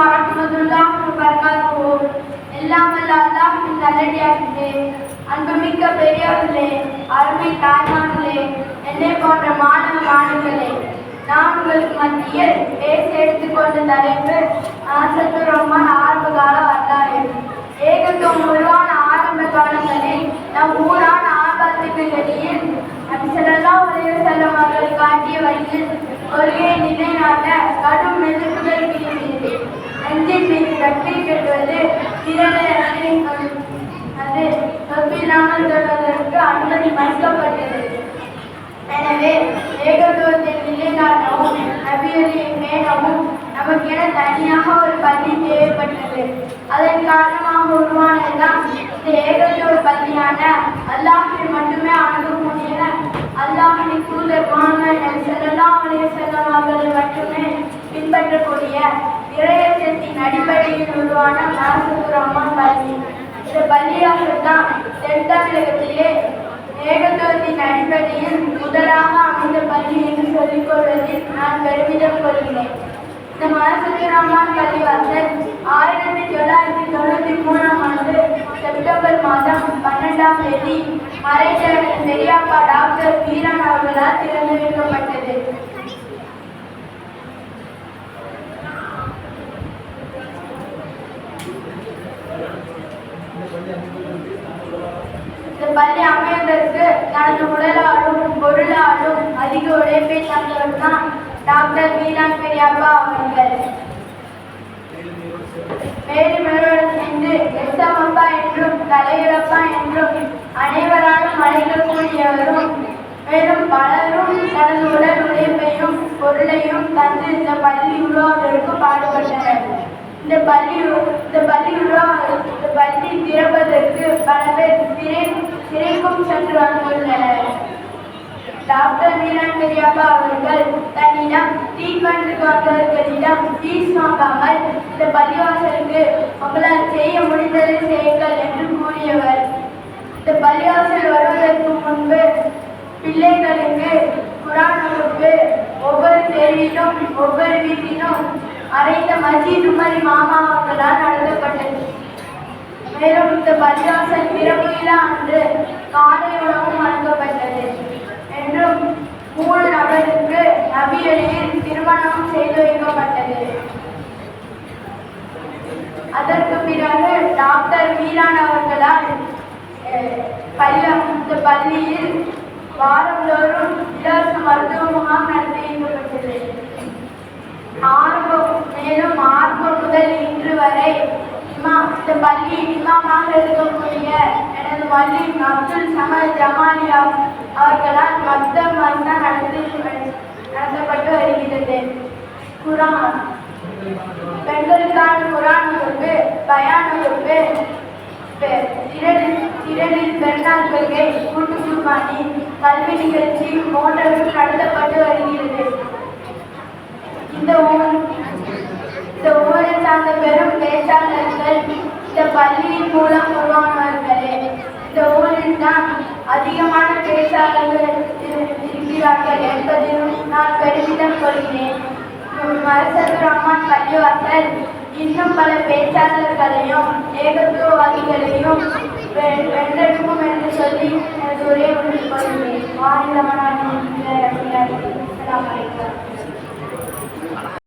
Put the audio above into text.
வரமத்துல்லாஹ் வபரகாத்துஹு எல்லாம் வல்ல அல்லாஹ்வின் நல்லடியார்களே அன்புமிக்க பெரியவர்களே அருமை தாய்மார்களே என்னை போன்ற மாணவ மாணவர்களே நான் உங்களுக்கு மத்தியில் பேச எடுத்துக்கொண்ட தலைப்பு ஆசத்து ரொம்ப கால வரலாறு. ஏகத்துவம் உருவான ஆரம்ப காலங்களில் நம் ஊரான ஆபத்துக்கு இடையில் நபிசல்லாம் உதவி செல்லும் அவர்கள் காட்டிய வழியில் கொள்கையை நிலைநாட்ட கடும் எதிர்ப்புகள் தொடர்வதற்கு மறுக்கப்பட்டது எனவே ஏகத்துவத்தை நிலைநாட்டவும் மேலவும் நமக்கு நமக்கென தனியாக ஒரு பள்ளி தேவைப்பட்டது. அதன் காரணமாக உருவானதுதான் இந்த ஏகத்துவ பள்ளியான அல்லாஹில் மட்டுமே அணுகக்கூடிய அல்லாஹின் தூதர் முகமது நபி ஸல்லல்லாஹு அலைஹி வஸல்லம் மட்டுமே பின்பற்றக்கூடிய இறையத்தின் அடிப்படையில் உருவான மாசூர் அம்மா பள்ளி. இந்த பள்ளியாக தான் தென் தமிழகத்திலே நான் கொள்கிறேன் இந்த மனசுக்கு ரஹ்மான் பள்ளிவாசல் ஆயிரத்தி தொள்ளாயிரத்தி தொண்ணூத்தி மூணாம் ஆண்டு செப்டம்பர் மாதம் பன்னெண்டாம் தேதி மறைந்த பெரியாப்பா டாக்டர் வீரன் அவர்களால் திறந்து வைக்கப்பட்டது பள்ளி அமைவதற்கு தனது உடலாலும் பொருளாலும் அதிக உழைப்பை தந்தவர் தான் டாக்டர் வீரான் பெரியப்பா அவர்கள். மேலும் என்று எஸ்எம் அப்பா என்றும் தலைவரப்பா என்றும் அனைவராலும் அழைக்கக்கூடியவரும் மேலும் பலரும் தனது உடல் உழைப்பையும் பொருளையும் தந்து இந்த பள்ளி உருவாவதற்கு பாடுபட்டனர். இந்த பள்ளி இந்த பள்ளி உருவா இந்த பள்ளி திறப்பதற்கு பல பேர் சிறை சிறைக்கும் சென்று வந்துள்ளனர் டாக்டர் வீரன் பெரியப்பா அவர்கள் தன்னிடம் ட்ரீட்மெண்ட் வந்தவர்களிடம் ஃபீஸ் வாங்காமல் இந்த பள்ளிவாசலுக்கு உங்களால் செய்ய முடிந்ததை செய்யுங்கள் என்று கூறியவர். இந்த பள்ளிவாசல் வருவதற்கு முன்பு பிள்ளைகளுக்கு குரான் வகுப்பு ஒவ்வொரு தெருவிலும் ஒவ்வொரு வீட்டிலும் அரைந்த மஜீது மரி மாமா அவர்களால் நடத்தப்பட்டது. மேலும் இந்த பள்ளிவாசல் பிறப்பு அன்று காலை டாக்டர் அவர்களால் பள்ளி பள்ளியில் வாரந்தோறும் இலவச மருத்துவ முகாம் நடத்தப்பட்டது ஆரம்பம் மேலும் ஆரம்பம் முதல் இன்று வரை இமாம் இந்த பள்ளியின் இமாமாக இருக்கக்கூடிய எனது பள்ளி அப்துல் சம ஜமாலியா அவர்களால் மத்த மர்னா நடத்தி நடத்தப்பட்டு வருகிறது குரான். பெண்களுக்கான குரான் வகுப்பு பயான் வகுப்பு திரளில் திரளில் பெருநாள் கொள்கை. கூட்டு குர்பானி. கல்வி நிகழ்ச்சி போன்றவை நடத்தப்பட்டு வருகிறது. இந்த ஊர் இந்த ஊரை சார்ந்த பெரும் பேச்சாளர்கள் இந்த பள்ளியின் மூலம் உருவானவர்களே. இந்த ஊரில் தான் அதிகமான பேச்சாளர்கள் இருக்கிறார்கள் என்பதிலும் நான் பெருமிதம் கொள்கிறேன். அரசர் ரஹ்மான் பள்ளிவாசல் இன்னும் பல பேச்சாளர்களையும் ஏகத்துவவாதிகளையும் வென்றெடுக்கும் என்று சொல்லி எனது உரையை முடித்துக் கொள்கிறேன் வானிலமனான அஸ்ஸலாமு அலைக்கும்